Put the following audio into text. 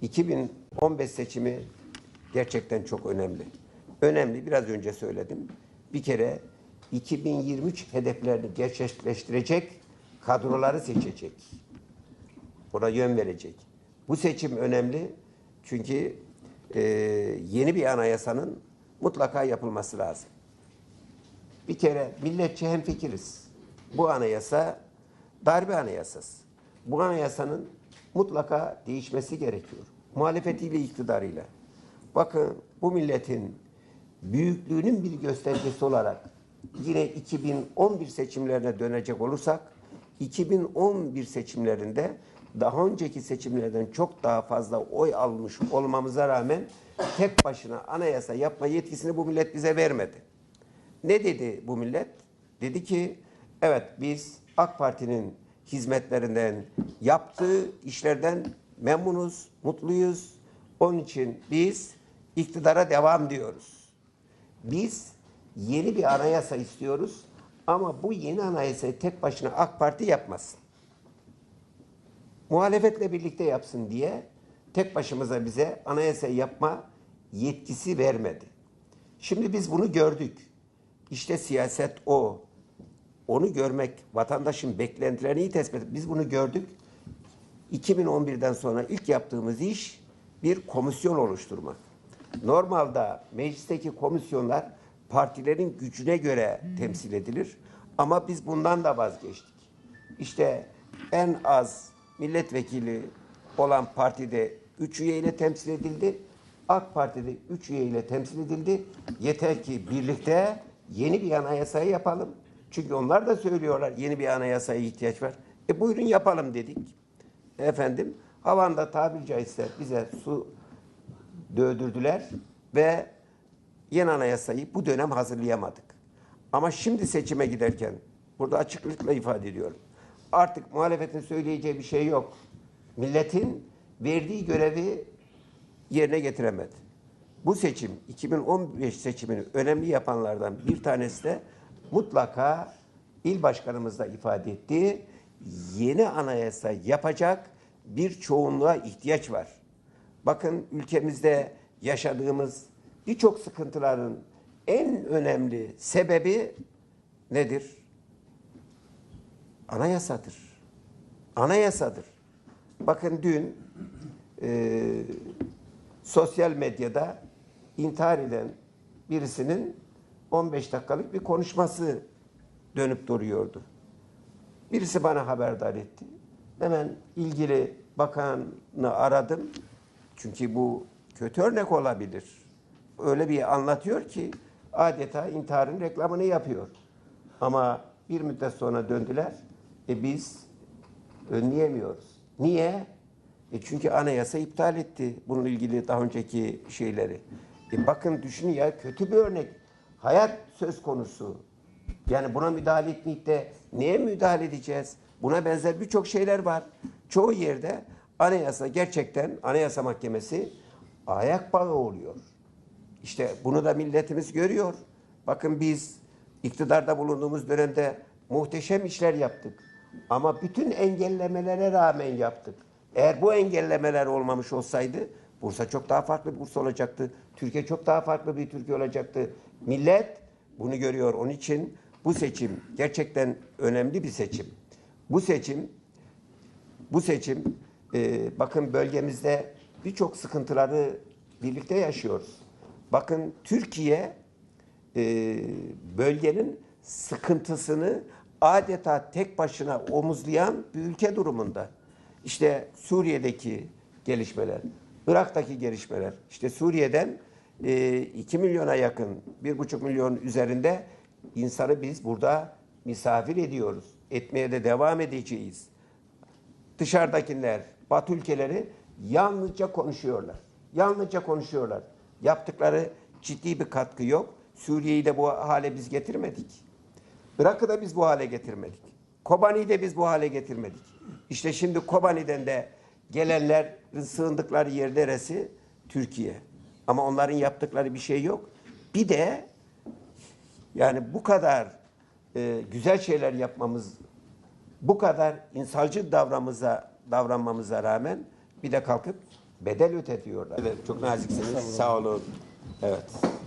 2015 seçimi gerçekten çok önemli. Önemli biraz önce söyledim. Bir kere 2023 hedeflerini gerçekleştirecek kadroları seçecek. Buna yön verecek. Bu seçim önemli çünkü e, yeni bir anayasanın mutlaka yapılması lazım. Bir kere milletçe hemfikiriz. Bu anayasa darbe anayasası. Bu anayasanın mutlaka değişmesi gerekiyor. Muhalefetiyle, iktidarıyla. Bakın bu milletin büyüklüğünün bir göstergesi olarak yine 2011 seçimlerine dönecek olursak 2011 seçimlerinde daha önceki seçimlerden çok daha fazla oy almış olmamıza rağmen tek başına anayasa yapma yetkisini bu millet bize vermedi. Ne dedi bu millet? Dedi ki evet biz AK Parti'nin hizmetlerinden, yaptığı işlerden memnunuz, mutluyuz. Onun için biz iktidara devam diyoruz. Biz yeni bir anayasa istiyoruz ama bu yeni anayasayı tek başına AK Parti yapmasın. Muhalefetle birlikte yapsın diye tek başımıza bize anayasa yapma yetkisi vermedi. Şimdi biz bunu gördük. İşte siyaset o. Onu görmek, vatandaşın beklentilerini iyi tespit. Biz bunu gördük. 2011'den sonra ilk yaptığımız iş bir komisyon oluşturmak. Normalde meclisteki komisyonlar partilerin gücüne göre temsil edilir. Ama biz bundan da vazgeçtik. İşte en az milletvekili olan partide 3 üyeyle temsil edildi. AK Parti'de 3 üyeyle temsil edildi. Yeter ki birlikte yeni bir anayasayı yapalım. Çünkü onlar da söylüyorlar yeni bir anayasaya ihtiyaç var. E buyurun yapalım dedik. Efendim havanda tabiri caizse bize su dövdürdüler ve yeni anayasayı bu dönem hazırlayamadık. Ama şimdi seçime giderken burada açıklıkla ifade ediyorum. Artık muhalefetin söyleyeceği bir şey yok. Milletin verdiği görevi yerine getiremedi. Bu seçim 2015 seçimini önemli yapanlardan bir tanesi de mutlaka il başkanımız da ifade ettiği yeni anayasa yapacak bir çoğunluğa ihtiyaç var. Bakın ülkemizde yaşadığımız birçok sıkıntıların en önemli sebebi nedir? Anayasadır. Anayasadır. Bakın dün e, sosyal medyada intihar eden birisinin 15 dakikalık bir konuşması dönüp duruyordu. Birisi bana haberdar etti. Hemen ilgili bakanı aradım. Çünkü bu kötü örnek olabilir. Öyle bir anlatıyor ki adeta intiharın reklamını yapıyor. Ama bir müddet sonra döndüler. E biz önleyemiyoruz. Niye? E çünkü anayasa iptal etti bununla ilgili daha önceki şeyleri. E bakın düşünün ya kötü bir örnek. Hayat söz konusu. Yani buna müdahale etmeyip de neye müdahale edeceğiz? Buna benzer birçok şeyler var. Çoğu yerde anayasa gerçekten anayasa mahkemesi ayak bağı oluyor. İşte bunu da milletimiz görüyor. Bakın biz iktidarda bulunduğumuz dönemde muhteşem işler yaptık. Ama bütün engellemelere rağmen yaptık. Eğer bu engellemeler olmamış olsaydı Bursa çok daha farklı bir Bursa olacaktı. Türkiye çok daha farklı bir Türkiye olacaktı. Millet bunu görüyor. Onun için bu seçim gerçekten önemli bir seçim. Bu seçim bu seçim e, bakın bölgemizde birçok sıkıntıları birlikte yaşıyoruz. Bakın Türkiye e, bölgenin sıkıntısını adeta tek başına omuzlayan bir ülke durumunda. İşte Suriye'deki gelişmeler, Irak'taki gelişmeler, işte Suriye'den e, 2 milyona yakın, 1,5 milyon üzerinde insanı biz burada misafir ediyoruz. Etmeye de devam edeceğiz. Dışarıdakiler, Batı ülkeleri yalnızca konuşuyorlar. Yalnızca konuşuyorlar. Yaptıkları ciddi bir katkı yok. Suriye'yi de bu hale biz getirmedik. Irak'ı da biz bu hale getirmedik. Kobani'yi de biz bu hale getirmedik. İşte şimdi Kobani'den de gelenlerin sığındıkları yer neresi? Türkiye. Ama onların yaptıkları bir şey yok. Bir de yani bu kadar e, güzel şeyler yapmamız, bu kadar insancıl davranmamıza, davranmamıza rağmen bir de kalkıp bedel ödetiyorlar. Evet, çok naziksiniz. Sağ olun. Evet.